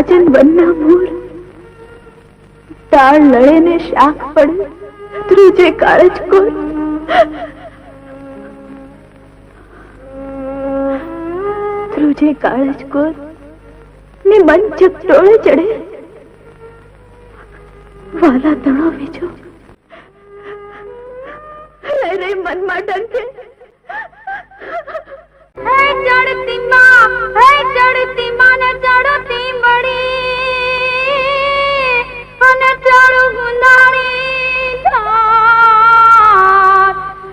સાજન વનના મૂળ તાળ લડે ને શાક પડે ધ્રુજે કાળજ કોર ધ્રુજે કાળજ કોર ને મન ચકટોળે ચડે. વાલા તણો બીજો રે મનમાં ડંકે હે ચડતી મળી અને ચડું ગુંદાણી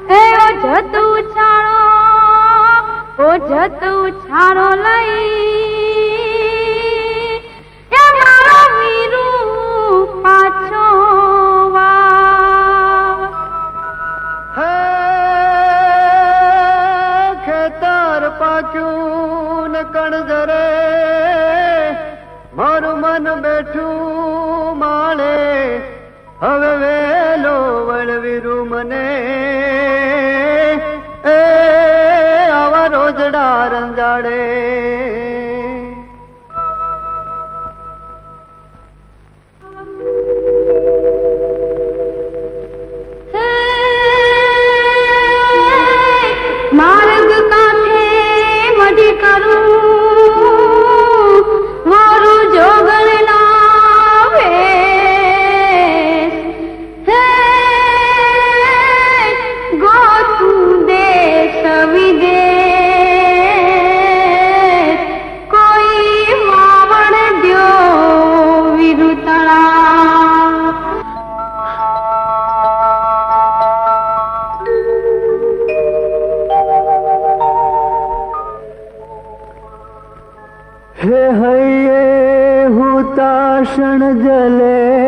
ધાર જતું છાણો ઓ જતું છાણો લઈ ને કણજરે મારું મન બેઠું માળે. હવે વેલો વળવીરું મને. એ આવા રોજડા રંજાડે. હૈયે હુતાશણ જલે.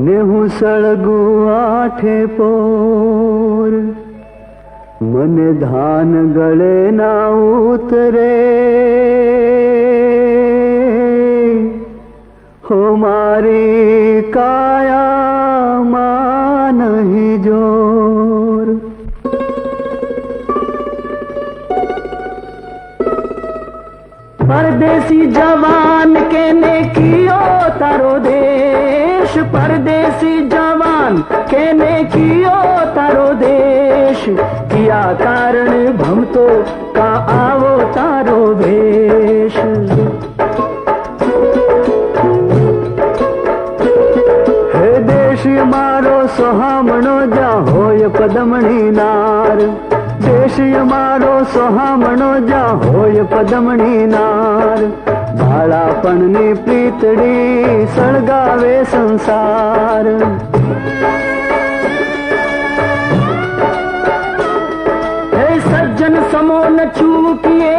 ને હું સળગુ આઠે પોર. મને ધાન ગળે ના ઉતરે. હો મારી કાયામાં નહીં જોર પરદેશી જવાન કેને કિયો તારો દેશ પરદેશી જવાન કેને કિયો તારો દેશ કિયા કારણ ભમતો કા આવો તારો વેશ? હે દેશ મારો સોહામણો જા હોય પદમણી નાર. દેશ અમારો સોહામણો જા હોય પદમણી નાર. ભાળાપણની પ્રીતડી સળગાવે સંસાર. હે સજ્જન સમો ન ચૂકીએ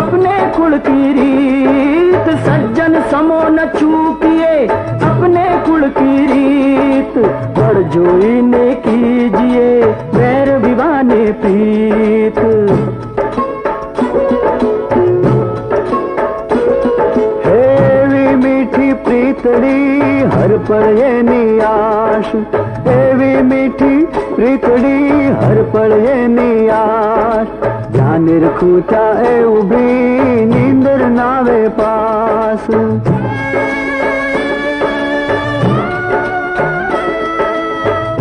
અપને કુળ કી રીત. સજ્જન સમો ન ચૂકીએ અપને કુળ કી રીત. પર જોઈને કી પ્રીતડી હર પર એની આશ એવી મીઠી રીતડી હર પર એની આશ જ્યાં નિરખુતા એ ઊભી નીંદર નાવે પાસ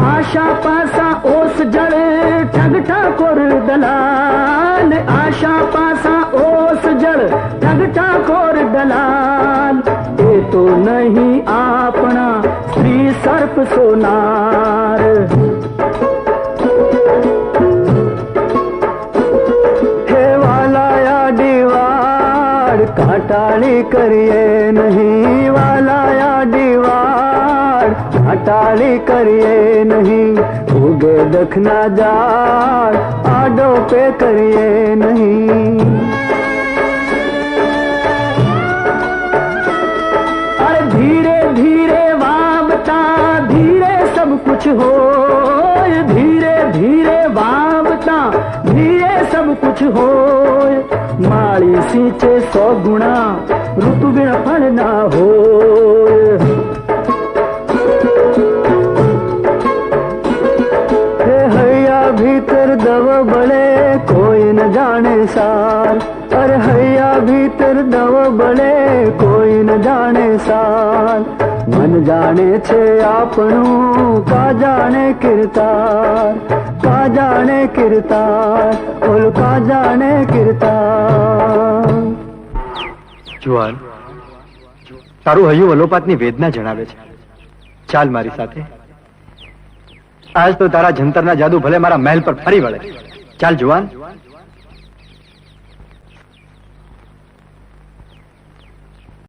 આશા પાસા ઓસ જળે ઠગ ઠાકોર દલાલ આશા પાસા ઓસ જળ ઠગ ઠાકોર દલાલ सर्प सोनार। ठेवाला या दिवार काटाळी करिये नाही वाला या दिवार काटाळी करिये नाही उगे दखना जाड आडो पे करिये नाही। सब कुछ हो माड़ी सींचे सौ गुणा ऋतु बिन फल ना हो ભીતર નવ બળે કોઈ ન જાણે સાર મન જાણે છે આપણું કા જાણે કીર્તાર કા જાણે કીર્તાર ઓલ કા જાણે કીર્તાર તારું હૈયું વલોપાતની વેદના જણાવે છે. ચાલ મારી સાથે. આજ તો તારા જંતરના જાદુ ભલે મારા મહેલ પર ફરી વળે. ચાલ, જુવાન.